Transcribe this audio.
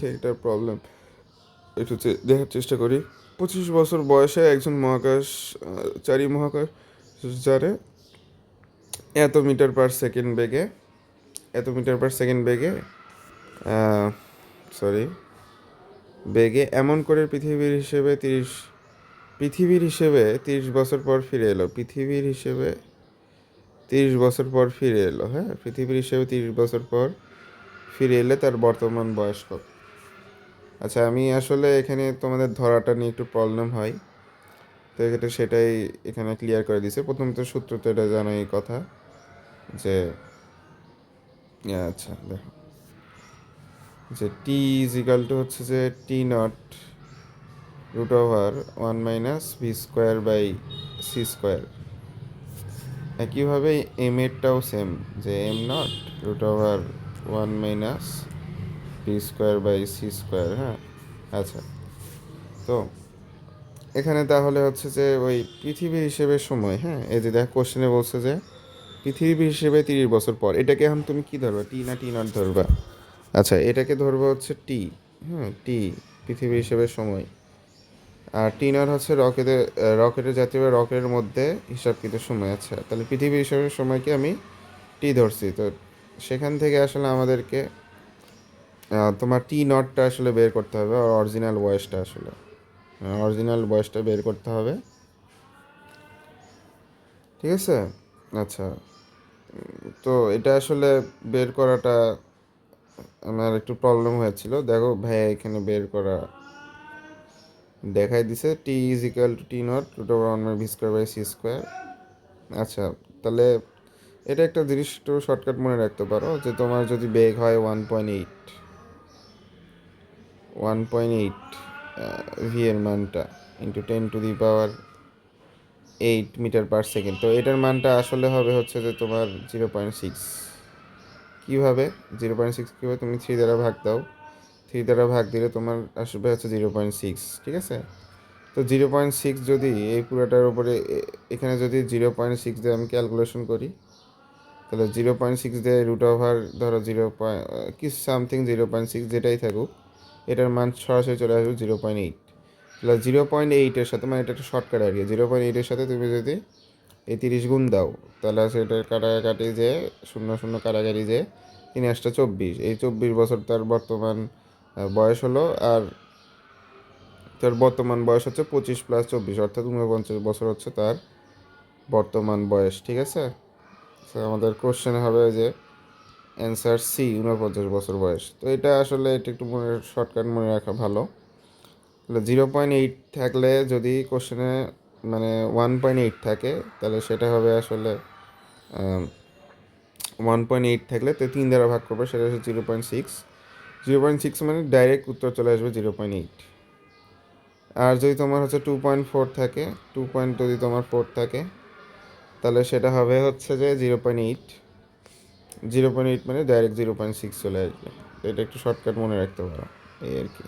থেকে একটা প্রবলেম একটু দেখার চেষ্টা করি। পঁচিশ বছর বয়সে একজন মহাকাশ চারি মহাকাশ যারে এত মিটার পার সেকেন্ড বেগে, এত মিটার পার সেকেন্ড বেগে সরি বেগে এমন করে পৃথিবীর হিসেবে তিরিশ, পৃথিবীর হিসেবে তিরিশ বছর পর ফিরে এলো। পৃথিবীর হিসেবে তিরিশ বছর পর ফিরে এলো হ্যাঁ? পৃথিবীর হিসেবে তিরিশ বছর পর ফিরে এলে তার বর্তমান বয়স কত? আচ্ছা আমি আসলে এখানে তোমাদের ধরাটা নিয়ে একটু প্রবলেম হয়। তো এক্ষেত্রে সেটাই এখানে ক্লিয়ার করে দিছে প্রথমত সূত্র তো এটা জানাই কথা যে আচ্ছা দেখো। যে টি ইজ ইকাল টু হচ্ছে যে t naught root over one minus v square by c square একইভাবে এম এরটাও সেম যে m naught root over one minus v square by c square হ্যাঁ? আচ্ছা। তো এখানে তাহলে হচ্ছে যে ওই পৃথিবী হিসেবে সময় হ্যাঁ? এই যে দেখ কোশ্চেনে বলছে যে পৃথিবী হিসেবে তিরিশ বছর পর, এটাকে এখন তুমি কি ধরবা? টি না টি নট ধরবা? আচ্ছা এটাকে ধরবো হচ্ছে টি হ্যাঁ? টি পৃথিবী হিসেবে সময়। আর টি নট হচ্ছে রকেটের রকেটের জাতীয় রকেটের মধ্যে হিসাবকৃত সময় আচ্ছা। তাহলে পৃথিবী হিসেবে সময়কে আমি টি ধরছি? তো সেখান থেকে আসলে আমাদেরকে তোমার টি নটটা আসলে বের করতে হবে, আর অরিজিনাল বয়সটা আসলে। অরিজিনাল বয়সটা বের করতে হবে। ঠিক আছে? আচ্ছা। তো এটা আসলে বের করাটা আমার একটু প্রবলেম হয়েছিল। দেখো ভাই এখানে বের করা দেখাই দিছে। T is equal to t naught root over one by v square by c square আচ্ছা তাহলে এটা একটা জিনিস একটু শর্টকাট মনে রাখতে পারো যে তোমার যদি বেগ হয় one point eight one point eight v এর মানটা into ten to the power eight metre per second তো এটার মানটা আসলে হবে হচ্ছে যে তোমার জিরো পয়েন্ট সিক্স কীভাবে? জিরো পয়েন্ট সিক্স কীভাবে? তুমি থ্রি দ্বারা ভাগ দাও। থ্রি দ্বারা ভাগ দিলে তোমার আসবে হচ্ছে জিরো পয়েন্ট সিক্স ঠিক আছে? তো জিরো পয়েন্ট সিক্স যদি এই পুরোটার উপরে এখানে যদি জিরো পয়েন্ট সিক্স দিয়ে আমি ক্যালকুলেশন করি, তাহলে জিরো পয়েন্ট সিক্স দিয়ে রুট ওভার ধরো জিরো পয়েন্ট কি সামথিং জিরো পয়েন্ট সিক্স যেটাই থাকুক এটার মান সরাসরি চলে আসবে জিরো পয়েন্ট এইট তাহলে জিরো পয়েন্ট এইটের সাথে মানে এটা একটা শর্টকাট আর কি জিরো পয়েন্ট এইটের সাথে তুমি যদি এই তিরিশ গুণ দাও, তাহলে সেটার কাটাকাটি যে, শূন্য শূন্য কাটাকাটি যে, তিন আসটা চব্বিশ। এই চব্বিশ বছর তার বর্তমান বয়স হলো, আর তার বর্তমান বয়স হচ্ছে পঁচিশ প্লাস চব্বিশ। অর্থাৎ ঊনপঞ্চাশ বছর হচ্ছে তার বর্তমান বয়স, ঠিক আছে? আমাদের কোশ্চেন হবে যে অ্যান্সার সি ঊনপঞ্চাশ বছর বয়স। তো এটা আসলে এটা একটু মনে শর্টকাট মনে রাখা ভালো। তাহলে জিরো পয়েন্ট এইট থাকলে যদি কোশ্চেনে মানে ওয়ান পয়েন্ট এইট থাকে, তাহলে সেটা হবে আসলে ওয়ান পয়েন্ট এইট থাকলে তো তিন দ্বারা ভাগ করবে, সেটা হচ্ছে zero point six zero point six মানে ডাইরেক্ট উত্তর চলে আসবে জিরো পয়েন্ট এইট আর যদি তোমার হচ্ছে টু পয়েন্ট ফোর থাকে টু পয়েন্ট যদি তোমার ফোর থাকে, তাহলে সেটা হবে হচ্ছে যে zero point eight zero point eight মানে ডাইরেক্ট জিরো পয়েন্ট সিক্স চলে আসবে। এটা একটু শর্টকাট মনে রাখতে পারো। এই আর কি।